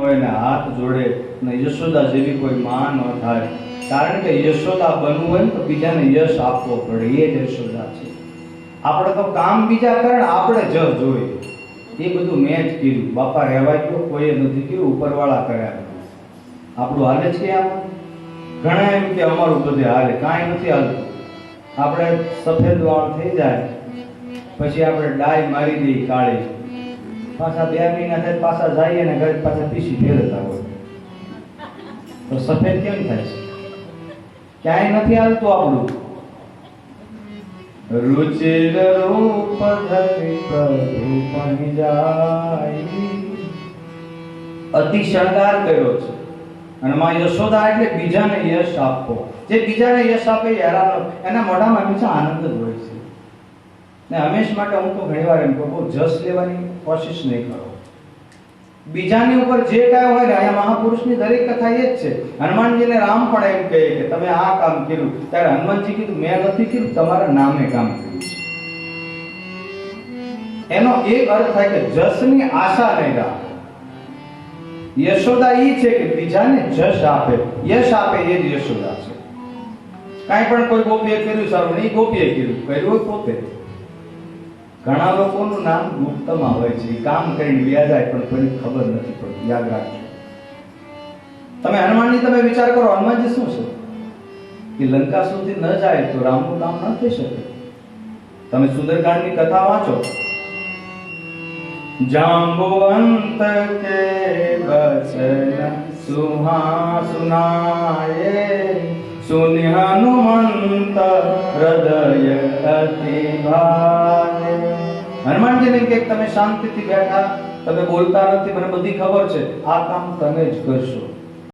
હોય હાથ જોડે ને યશોદા જેવી કોઈ માં ન થાય. કારણ કે યશોદા બનવું હોય તો બીજાને યશ આપવો પડે. એ જ યશોદા છે. આપણે તો કામ બીજા કરે ને આપણે જ જોઈએ. એ બધું મેં જ કીધું. બાપા રહેવાય ગયો કોઈએ નથી કીધું. ઉપરવાળા કર્યા. આપણું હાલે છે આમાં? ઘણા એમ કે અમારું બધે હાલે. કાંઈ નથી હાલતું. આપણે સફેદ વાળ થઈ જાય. પછી આપણે ડાય મારી દઈએ કાળી. પાછા બે મહિના થાય પાછા જાય અને ઘરે પાછા પીસી ફેરતા હોય. તો સફેદ કેમ થાય છે? ક્યાંય નથી આવતું આપણું. રુચિર રૂપ ધરી પ્રભુ જાય. અતિ શણગાર કર્યો છે. અને માં યશોદા એટલે બીજાને યશ આપવો. જે બીજાને યશ આપે યારા, એના મોઢામાં હંમેશા આનંદ જ હોય છે. ને હંમેશ માટે હું તો ઘણીવાર એમ કહું જસ લેવાની કોશિશ નહીં કરો. બીજાની ઉપર જે કાંઈ હોય ને, અહીંયા મહાપુરુષની દરેક કથા એ જ છે. હનુમાનજીને રામ પણ એમ કહે કે, તમે આ કામ કર્યું. ત્યારે હનુમાનજી કીધું, મેં નથી કર્યું, તમારા નામે કામ કર્યું એનો એક અર્થ થાય કે જસની આશા નહીં રાખો. યશોદા ઈ છે કે બીજાને જશ આપે. યશ આપે એ જ યશોદા છે. કાંઈ પણ કોઈ ગોપીએ કર્યું સારું નહીં ગોપીએ કર્યું. કર્યું પોતે. ઘણા લોકોનું નામ ગુપ્તમાં હોય છે. કામ કરીને વ્યા જાય, પણ કોઈને ખબર નથી પડતી. યાદ રાખજો. તમે હનુમાનજી તમે વિચાર કરો, હનુમાનજી શું છે? કે લંકા સુધી ન જાય તો રામનું કામ ન થઈ શકે. તમે સુંદરકાંડની કથા વાંચો. જાંબુવંત કે વચન સુહા સુનાયે સુનિ હનુમંત હૃદય અતિ ભારે હનુમાનજીને કે તમે શાંતિથી બેઠા, તમે બોલતા નથી, મને બધી ખબર છે. આ કામ તમે જ કરશો.